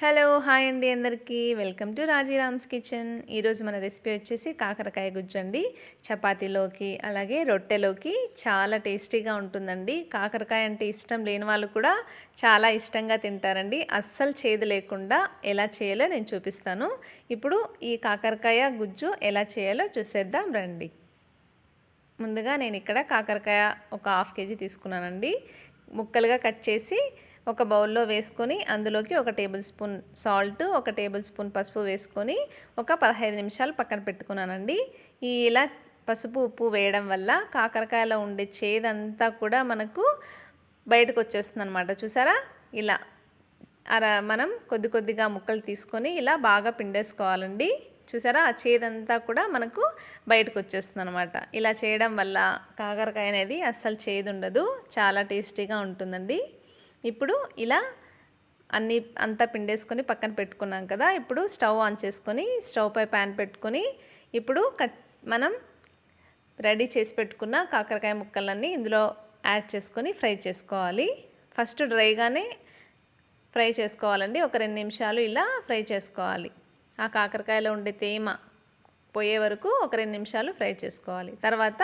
Hello hi అండి అందరికీ. Welcome to Rajiram's kitchen. ఈరోజు మన రెసిపీ వచ్చేసి కాకరకాయ గుజ్జు అండి చపాతీలోకి అలాగే రొట్టెలోకి చాలా టేస్టీగా ఉంటుందండి. కాకరకాయ అంటే ఇష్టం లేని వాళ్ళు కూడా చాలా ఇష్టంగా తింటారండి. అస్సలు చేదు లేకుండా ఎలా చేయాలో నేను చూపిస్తాను. ఇప్పుడు ఈ కాకరకాయ గుజ్జు ఎలా చేయాలో చూసేద్దాం రండి. ముందుగా నేను ఇక్కడ కాకరకాయ ఒక హాఫ్ కేజీ తీసుకున్నానండి. ముక్కలుగా కట్ చేసి ఒక బౌల్లో వేసుకొని అందులోకి ఒక టేబుల్ స్పూన్ సాల్ట్ ఒక టేబుల్ స్పూన్ పసుపు వేసుకొని ఒక పదహైదు నిమిషాలు పక్కన పెట్టుకున్నానండి. ఈ ఇలా పసుపు ఉప్పు వేయడం వల్ల కాకరకాయలో ఉండే చేదంతా కూడా మనకు బయటకు వచ్చేస్తుంది అనమాట చూసారా? ఇలా అర మనం కొద్ది కొద్దిగా ముక్కలు తీసుకొని ఇలా బాగా పిండేసుకోవాలండి. చూసారా? ఆ చేదంతా కూడా మనకు బయటకు వచ్చేస్తుంది అనమాట ఇలా చేయడం వల్ల కాకరకాయ అనేది అస్సలు చేదు ఉండదు. చాలా టేస్టీగా ఉంటుందండి. ఇప్పుడు ఇలా అన్నీ అంతా పిండేసుకొని పక్కన పెట్టుకున్నాం కదా ఇప్పుడు స్టవ్ ఆన్ చేసుకొని స్టవ్ పై ప్యాన్ పెట్టుకొని ఇప్పుడు కట్ మనం రెడీ చేసి పెట్టుకున్న కాకరకాయ ముక్కలన్నీ ఇందులో యాడ్ చేసుకొని ఫ్రై చేసుకోవాలి. ఫస్ట్ డ్రైగానే ఫ్రై చేసుకోవాలండి. ఒక రెండు నిమిషాలు ఇలా ఫ్రై చేసుకోవాలి. ఆ కాకరకాయలో ఉండే తేమ పోయే వరకు ఒక రెండు నిమిషాలు ఫ్రై చేసుకోవాలి. తర్వాత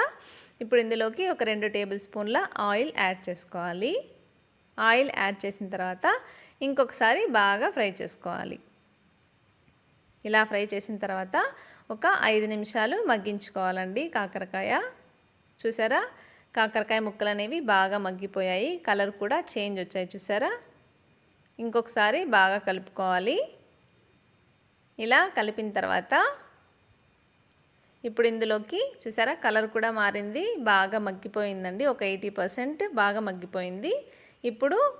ఇప్పుడు ఇందులోకి ఒక రెండు టేబుల్ స్పూన్ల ఆయిల్ యాడ్ చేసుకోవాలి. ఆయిల్ యాడ్ చేసిన తర్వాత ఇంకొకసారి బాగా ఫ్రై చేసుకోవాలి. ఇలా ఫ్రై చేసిన తర్వాత ఒక ఐదు నిమిషాలు మగ్గించుకోవాలండి కాకరకాయ. చూసారా? కాకరకాయ ముక్కలు అనేవి బాగా మగ్గిపోయాయి. కలర్ కూడా చేంజ్ వచ్చాయి చూసారా? ఇంకొకసారి బాగా కలుపుకోవాలి. ఇలా కలిపిన తర్వాత ఇప్పుడు ఇందులోకి చూసారా? కలర్ కూడా మారింది. బాగా మగ్గిపోయిందండి. ఒక ఎయిటీ పర్సెంట్ బాగా మగ్గిపోయింది. ఇప్పుడు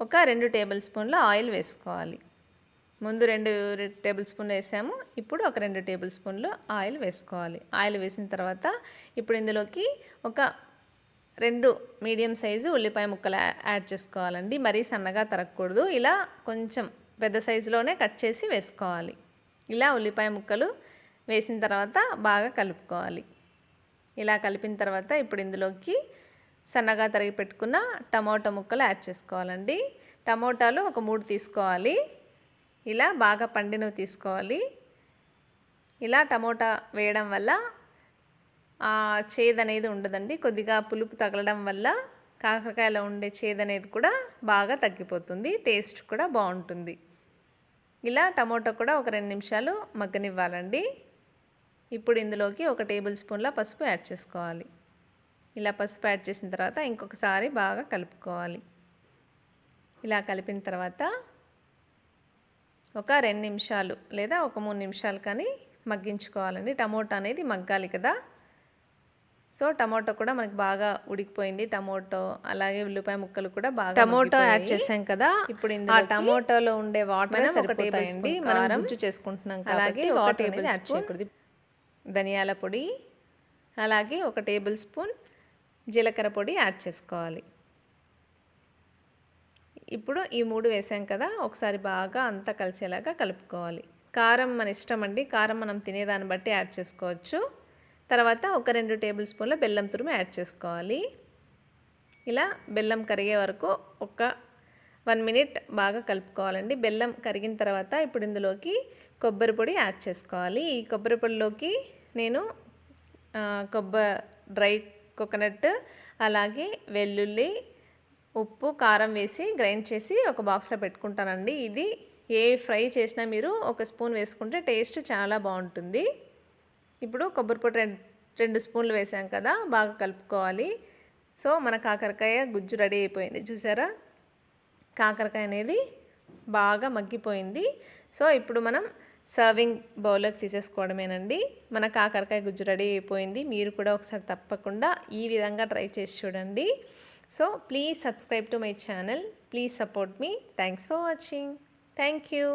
ఒక రెండు టేబుల్ స్పూన్ల ఆయిల్ వేసుకోవాలి. ముందు రెండు టేబుల్ స్పూన్లు వేసాము. ఇప్పుడు ఒక రెండు టేబుల్ స్పూన్లు ఆయిల్ వేసుకోవాలి. ఆయిల్ వేసిన తర్వాత ఇప్పుడు ఇందులోకి ఒక రెండు మీడియం సైజు ఉల్లిపాయ ముక్కలు యాడ్ చేసుకోవాలండి. మరీ సన్నగా తరగకూడదు. ఇలా కొంచెం పెద్ద సైజులోనే కట్ చేసి వేసుకోవాలి. ఇలా ఉల్లిపాయ ముక్కలు వేసిన తర్వాత బాగా కలుపుకోవాలి. ఇలా కలిపిన తర్వాత ఇప్పుడు ఇందులోకి సన్నగా తరిగి పెట్టుకున్న టమోటా ముక్కలు యాడ్ చేసుకోవాలండి. టమోటాలు ఒక మూడు తీసుకోవాలి. ఇలా బాగా పండినవి తీసుకోవాలి. ఇలా టమోటా వేయడం వల్ల చేదు అనేది ఉండదండి. కొద్దిగా పులుపు తగలడం వల్ల కాకరకాయలో ఉండే చేదు అనేది కూడా బాగా తగ్గిపోతుంది. టేస్ట్ కూడా బాగుంటుంది. ఇలా టమోటా కూడా ఒక రెండు నిమిషాలు మగ్గనివ్వాలండి. ఇప్పుడు ఇందులోకి ఒక టేబుల్ స్పూన్ల పసుపు యాడ్ చేసుకోవాలి. ఇలా పసుపు యాడ్ చేసిన తర్వాత ఇంకొకసారి బాగా కలుపుకోవాలి. ఇలా కలిపిన తర్వాత ఒక రెండు నిమిషాలు లేదా ఒక మూడు నిమిషాలు కానీ మగ్గించుకోవాలండి. టమోటా అనేది మగ్గాలి కదా. సో టమాటో కూడా మనకి బాగా ఉడికిపోయింది. టమోటో అలాగే ఉల్లిపాయ ముక్కలు కూడా బాగా టమోటో యాడ్ చేసాం కదా. ఇప్పుడు ఆ టమోటోలో ఉండే వాటర్ ఒక టేబుల్ స్పూన్ మనం రుచి చేసుకుంటున్నాం అలాగే ఒక టేబుల్ యాడ్ చేయకూడదు. ధనియాల పొడి అలాగే ఒక టేబుల్ స్పూన్ జీలకర్ర పొడి యాడ్ చేసుకోవాలి. ఇప్పుడు ఈ మూడు వేసాం కదా ఒకసారి బాగా అంతా కలిసేలాగా కలుపుకోవాలి. కారం మన ఇష్టం అండి కారం మనం తినేదాన్ని బట్టి యాడ్ చేసుకోవచ్చు. తర్వాత ఒక రెండు టేబుల్ స్పూన్ల బెల్లం తురుము యాడ్ చేసుకోవాలి. ఇలా బెల్లం కరిగే వరకు ఒక వన్ మినిట్ బాగా కలుపుకోవాలండి. బెల్లం కరిగిన తర్వాత ఇప్పుడు ఇందులోకి కొబ్బరి పొడి యాడ్ చేసుకోవాలి. ఈ కొబ్బరి పొడిలోకి నేను కొబ్బరి డ్రై కోకోనట్ అలాగే వెల్లుల్లి ఉప్పు కారం వేసి గ్రైండ్ చేసి ఒక బాక్స్లో పెట్టుకుంటానండి. ఇది ఏ ఫ్రై చేసినా మీరు ఒక స్పూన్ వేసుకుంటే టేస్ట్ చాలా బాగుంటుంది. ఇప్పుడు కొబ్బరి పొట్టు రెండు రెండు స్పూన్లు వేసాం కదా బాగా కలుపుకోవాలి. సో మన కాకరకాయ గుజ్జు రెడీ అయిపోయింది చూసారా? కాకరకాయ అనేది బాగా మగ్గిపోయింది. సో ఇప్పుడు మనం సర్వింగ్ బౌల్లోకి తీసేసుకోవడమేనండి. మన కాకరకాయ గుజ్జు రెడీ అయిపోయింది. మీరు కూడా ఒకసారి తప్పకుండా ఈ విధంగా ట్రై చేసి చూడండి. So please subscribe to my channel. Please support me. Thanks for watching. Thank you.